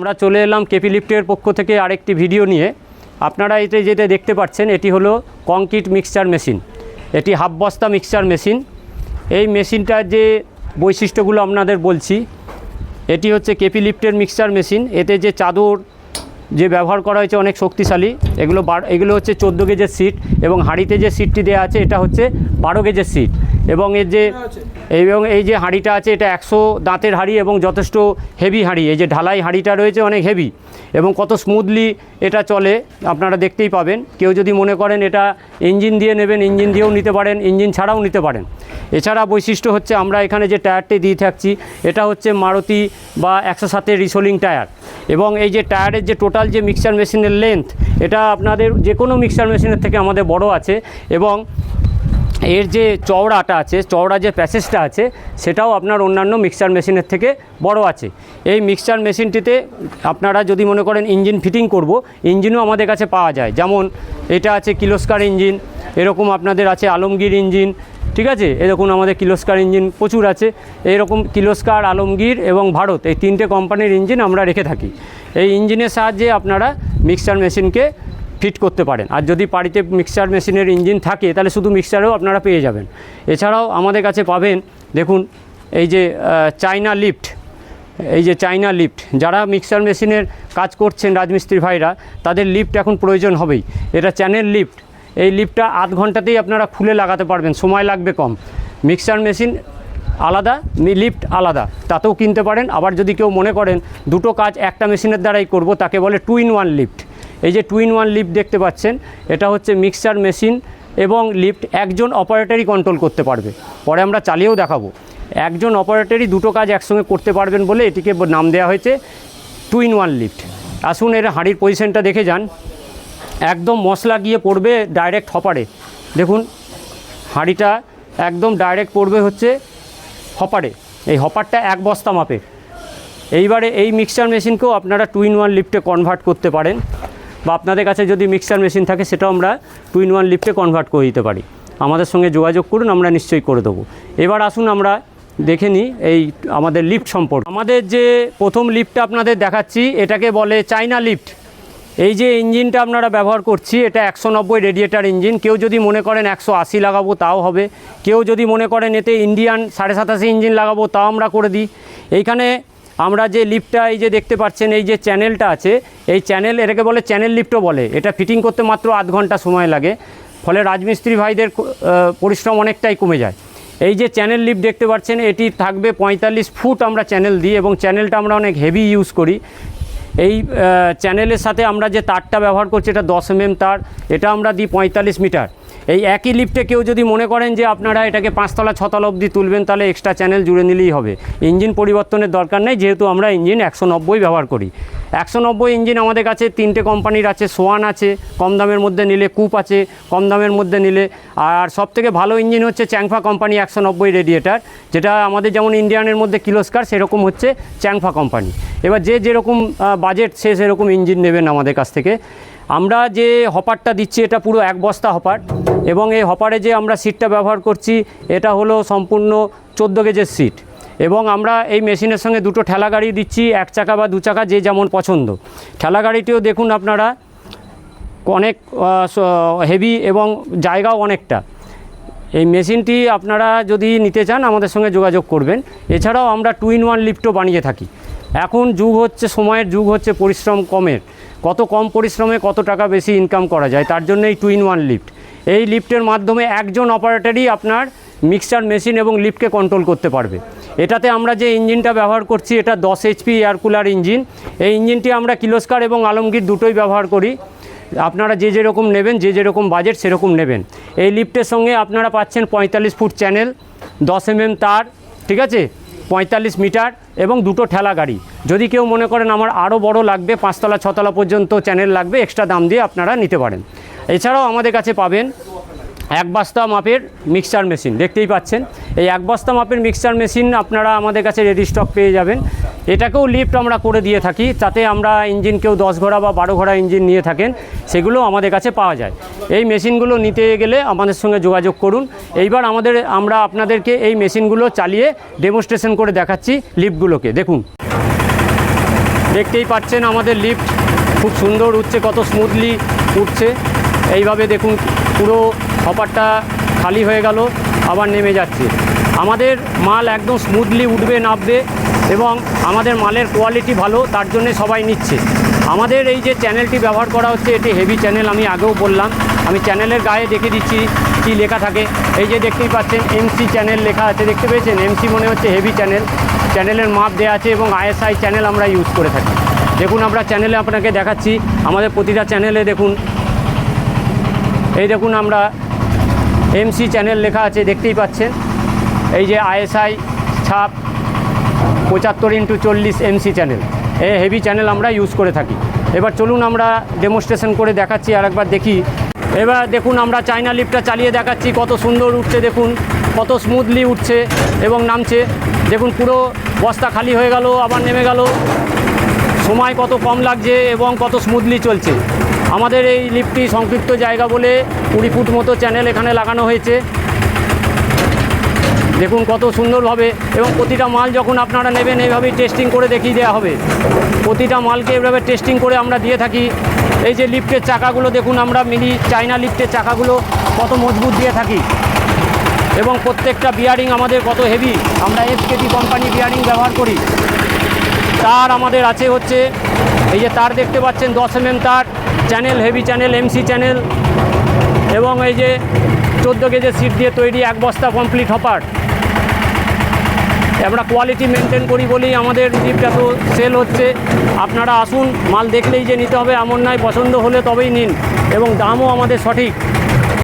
আমরা চলে এলাম কেপি লিফটের পক্ষ থেকে আরেকটি ভিডিও নিয়ে। আপনারা এতে যেটা দেখতে পাচ্ছেন, এটি হলো কংক্রিট মিক্সচার মেশিন এটি হাফ বস্তা মিক্সচার মেশিন এই মেশিনটার যে বৈশিষ্ট্যগুলো আপনাদের বলছি, এটি হচ্ছে কেপি লিফটের মিক্সচার মেশিন এতে যে চাদর যে ব্যবহার করা হয়েছে, অনেক শক্তিশালী। এগুলো এগুলো হচ্ছে চোদ্দ গেজের সিট এবং হাঁড়িতে যে সিটটি দেওয়া আছে, এটা হচ্ছে বারো গেজের সিট এবং এর যে এবং এই যে হাঁড়িটা আছে, এটা একশো দাঁতের হাঁড়ি এবং যথেষ্ট হেভি হাঁড়ি। এই যে ঢালাই হাঁড়িটা রয়েছে, অনেক হেভি এবং কত স্মুথলি এটা চলে, আপনারা দেখতেই পাবেন। কেউ যদি মনে করেন এটা ইঞ্জিন দিয়ে নেবেন ইঞ্জিন দিয়েও নিতে পারেন ইঞ্জিন ছাড়াও নিতে পারেন। এছাড়া বৈশিষ্ট্য হচ্ছে, আমরা এখানে যে টায়ারটি দিয়ে থাকছি, এটা হচ্ছে মারুতি বা একশো সাতের রিসোলিং টায়ার এবং এই যে টায়ারের যে টোটাল যে মিক্সচার মেশিনের লেন্থ এটা আপনাদের যে কোনো মিক্সচার মেশিনের থেকে আমাদের বড় আছে এবং এর যে চওড়াটা আছে, চওড়া যে প্যাসেজটা আছে, সেটাও আপনার অন্যান্য মিক্সচার মেশিনের থেকে বড় আছে। এই মিক্সচার মেশিনটিতে আপনারা যদি মনে করেন ইঞ্জিন ফিটিং করব ইঞ্জিনও আমাদের কাছে পাওয়া যায়। যেমন এটা আছে কিলোস্কার ইঞ্জিন এরকম আপনাদের আছে আলমগীর ইঞ্জিন ঠিক আছে? এরকম আমাদের কিলোস্কার ইঞ্জিন প্রচুর আছে। এরকম কিলোস্কার, আলমগীর এবং ভারত, এই তিনটে কোম্পানির ইঞ্জিন আমরা রেখে থাকি। এই ইঞ্জিনের সাহায্যে আপনারা মিক্সচার মেশিনকে ফিট করতে পারেন। আর যদি বাড়িতে মিক্সচার মেশিনের ইঞ্জিন থাকে, তাহলে শুধু মিক্সচারেও আপনারা পেয়ে যাবেন। এছাড়াও আমাদের কাছে পাবেন, দেখুন, এই যে চাইনা লিফট এই যে চাইনা লিফট যারা মিক্সচার মেশিনের কাজ করছেন রাজমিস্ত্রি ভাইরা, তাদের লিফট এখন প্রয়োজন হবেই। এটা চ্যানেল লিফট এই লিফটটা আধ ঘন্টাতেই আপনারা খুলে লাগাতে পারবেন, সময় লাগবে কম। মিক্সচার মেশিন আলাদা লিফট আলাদা। তাতেও কিনতে পারেন। আবার যদি কেউ মনে করেন, দুটো কাজ একটা মেশিনের দ্বারাই করব, তাকে বলে টু ইন ওয়ান লিফট এই যে টু ইন ওয়ান লিফট দেখতে পাচ্ছেন, এটা হচ্ছে মিক্সচার মেশিন এবং লিফট একজন অপারেটারই কন্ট্রোল করতে পারবে। পরে আমরা চালিয়েও দেখাবো। একজন অপারেটারই দুটো কাজ একসঙ্গে করতে পারবেন বলে এটিকে নাম দেওয়া হয়েছে টু ইন ওয়ান লিফট। আসুন এর হাঁড়ির পজিশনটা দেখে যান। একদম মশলা গিয়ে পড়বে ডাইরেক্ট হপারে। দেখুন, হাঁড়িটা একদম ডাইরেক্ট পড়বে হচ্ছে হপারে। এই হপারটা এক বস্তা মাপের। এইবারে এই মিক্সচার মেশিনকেও আপনারা টু ইন ওয়ান লিফটে কনভার্ট করতে পারেন। বা আপনাদের কাছে যদি মিক্সচার মেশিন থাকে, সেটাও আমরা টু ইন ওয়ান লিফটে কনভার্ট করে দিতে পারি। আমাদের সঙ্গে যোগাযোগ করুন, আমরা নিশ্চয়ই করে দেবো। এবার আসুন আমরা দেখে নিই এই আমাদের লিফট সম্পর্কে। আমাদের যে প্রথম লিফটটা আপনাদের দেখাচ্ছি, এটাকে বলে চাইনা লিফট এই যে ইঞ্জিনটা আপনারা ব্যবহার করছি, এটা একশো নব্বই রেডিয়েটার ইঞ্জিন কেউ যদি মনে করেন একশো আশি লাগাবো, তাও হবে। কেউ যদি মনে করেন এতে ইন্ডিয়ান সাড়ে সাতাশি ইঞ্জিন লাগাবো, তাও আমরা করে দিই। এইখানে আমরা যে লিফটটা এই যে দেখতে পাচ্ছেন, এই যে চ্যানেলটা আছে, এই চ্যানেল এটাকে বলে চ্যানেল লিফটও বলে। এটা ফিটিং করতে মাত্র আধ ঘণ্টা সময় লাগে। ফলে রাজমিস্ত্রি ভাইদের পরিশ্রম অনেকটাই কমে যায়। এই যে চ্যানেল লিফট দেখতে পাচ্ছেন, এটি থাকবে পঁয়তাল্লিশ ফুট আমরা চ্যানেল দিই এবং চ্যানেলটা আমরা অনেক হেভি ইউজ করি। এই চ্যানেলের সাথে আমরা যে তারটা ব্যবহার করছি, এটা দশ এমএম তার, এটা আমরা দিই পঁয়তাল্লিশ মিটার। এই একই লিফটে কেউ যদি মনে করেন যে আপনারা এটাকে পাঁচতলা, ছতলা অবধি তুলবেন, তাহলে এক্সট্রা চ্যানেল জুড়ে নিলেই হবে। ইঞ্জিন পরিবর্তনের দরকার নেই, যেহেতু আমরা ইঞ্জিন একশো নব্বই ব্যবহার করি। একশো নব্বই ইঞ্জিন আমাদের কাছে তিনটে কোম্পানির আছে সোয়ান আছে, কম দামের মধ্যে নিলে কুপ আছে, কম দামের মধ্যে নিলে, আর সব থেকে ভালো ইঞ্জিন হচ্ছে চ্যাংফা কোম্পানি একশো নব্বই রেডিয়েটার যেটা আমাদের যেমন ইন্ডিয়ানের মধ্যে কিলোস্কার সেরকম হচ্ছে চ্যাংফা কোম্পানি এবার যে যেরকম বাজেট সে সেরকম ইঞ্জিন নেবেন আমাদের কাছ থেকে। আমরা যে হপারটা দিচ্ছি, এটা পুরো এক বস্তা হপার এবং এই হপারে যে আমরা সিটটা ব্যবহার করছি, এটা হলো সম্পূর্ণ চোদ্দ গেজের সিট এবং আমরা এই মেশিনের সঙ্গে দুটো ঠেলা গাড়ি দিচ্ছি, এক চাকা বা দু চাকা, যে যেমন পছন্দ। ঠেলা গাড়িটিও দেখুন আপনারা, অনেক হেভি এবং জায়গাও অনেকটা। এই মেশিনটি আপনারা যদি নিতে চান, আমাদের সঙ্গে যোগাযোগ করবেন। এছাড়াও আমরা টু ইন ওয়ান লিফটও বানিয়ে থাকি। এখন যুগ হচ্ছে, সময়ের যুগ হচ্ছে পরিশ্রম কমের। কত কম পরিশ্রমে কত টাকা বেশি ইনকাম করা যায়, তার জন্য এই টু ইন ওয়ান লিফট এই লিফটের মাধ্যমে একজন অপারেটারই আপনার মিক্সচার মেশিন এবং লিফটকে কন্ট্রোল করতে পারবে। এটাতে আমরা যে ইঞ্জিনটা ব্যবহার করছি, এটা দশ এইচপি এয়ার কুলার ইঞ্জিন এই ইঞ্জিনটি আমরা কিলোস্কার এবং আলমগীর দুটোই ব্যবহার করি। আপনারা যে যেরকম নেবেন, যে যেরকম বাজেট সেরকম নেবেন। এই লিফটের সঙ্গে আপনারা পাচ্ছেন পঁয়তাল্লিশ ফুট চ্যানেল দশ এমএম তার, ঠিক আছে? পঁয়তাল্লিশ মিটার এবং দুটো ঠেলা গাড়ি। যদি কেউ মনে করেন আমার আরও বড় লাগবে, পাঁচতলা, ছতলা পর্যন্ত চ্যানেল লাগবে এক্সট্রা দাম দিয়ে আপনারা নিতে পারেন। এছাড়াও আমাদের কাছে পাবেন এক বস্তা মাপের মিক্সচার মেশিন দেখতেই পাচ্ছেন। এই এক বস্তা মাপের মিক্সচার মেশিন আপনারা আমাদের কাছে রেডি স্টক পেয়ে যাবেন। এটাকেও লিফট আমরা করে দিয়ে থাকি, তাতে আমরা ইঞ্জিন কেউ দশ ঘোড়া বা বারো ঘোড়া ইঞ্জিন নিয়ে থাকেন, সেগুলো আমাদের কাছে পাওয়া যায়। এই মেশিনগুলো নিতে গেলে আমাদের সঙ্গে যোগাযোগ করুন। এইবার আমাদের, আমরা আপনাদেরকে এই মেশিনগুলো চালিয়ে ডেমনস্ট্রেশন করে দেখাচ্ছি লিফটগুলোকে দেখুন। দেখতেই পাচ্ছেন আমাদের লিফট খুব সুন্দর উঠছে, কত স্মুথলি উঠছে। এইভাবে দেখুন, পুরো হপারটা খালি হয়ে গেল, আবার নেমে যাচ্ছে। আমাদের মাল একদম স্মুথলি উঠবে, নামবে। এবং আমাদের মালের কোয়ালিটি ভালো, তার জন্য সবাই নিচ্ছে। আমাদের এই যে চ্যানেলটি ব্যবহার করা হচ্ছে, এটি হেভি চ্যানেল আমি আগেও বললাম। আমি চ্যানেলের গায়ে দেখে দিচ্ছি কি লেখা থাকে। এই যে দেখতেই পাচ্ছেন এমসি চ্যানেল লেখা আছে, দেখতে পেয়েছেন? এমসি মনে হচ্ছে হেভি চ্যানেল চ্যানেলের মাপ দেওয়া আছে এবং আইএসআই চ্যানেল আমরা ইউজ করে থাকি। দেখুন, আমরা চ্যানেলে আপনাকে দেখাচ্ছি। আমাদের প্রতিটা চ্যানেলে দেখুন। এই দেখুন আমরা এমসি চ্যানেল লেখা আছে, দেখতেই পাচ্ছেন। এই যে আইএসআই ছাপ পঁচাত্তর ইন্টু চল্লিশ এমসি চ্যানেল এই হেভি চ্যানেল আমরা ইউজ করে থাকি। এবার চলুন আমরা ডেমনস্ট্রেশন করে দেখাচ্ছি আর একবার দেখি। এবার দেখুন আমরা চাইনা লিফটটা চালিয়ে দেখাচ্ছি, কত সুন্দর উঠছে দেখুন, কত স্মুথলি উঠছে এবং নামছে। দেখুন পুরো বস্তা খালি হয়ে গেল, আবার নেমে গেল। সময় কত কম লাগছে এবং কত স্মুথলি চলছে। আমাদের এই লিফটটি সংক্ষিপ্ত জায়গা বলে কুড়ি ফুট মতো চ্যানেল এখানে লাগানো হয়েছে। দেখুন কত সুন্দরভাবে এবং প্রতিটা মাল যখন আপনারা নেবেন, এইভাবেই টেস্টিং করে দেখিয়ে দেওয়া হবে। প্রতিটা মালকে এভাবে টেস্টিং করে আমরা দিয়ে থাকি। এই যে লিফটের চাকাগুলো দেখুন আমরা মিনি চাইনা লিফটের চাকাগুলো কত মজবুত দিয়ে থাকি। এবং প্রত্যেকটা বিয়ারিং আমাদের কত হেভি আমরা এসকেটি কোম্পানি বিয়ারিং ব্যবহার করি। তার আমাদের আছে হচ্ছে, এই যে তার দেখতে পাচ্ছেন দশ এমএম তার channel heavy channel MC channel এবং এই যে চোদ্দ কেজি সিট দিয়ে তৈরি এক বস্তা কমপ্লিট হপার আমরা কোয়ালিটি মেনটেন করি বলেই আমাদের ডিপটা তো সেল হচ্ছে। আপনারা আসুন, মাল দেখলেই যে নিতে হবে, এমন নয়, পছন্দ হলে তবেই নিন এবং দামও আমাদের সঠিক।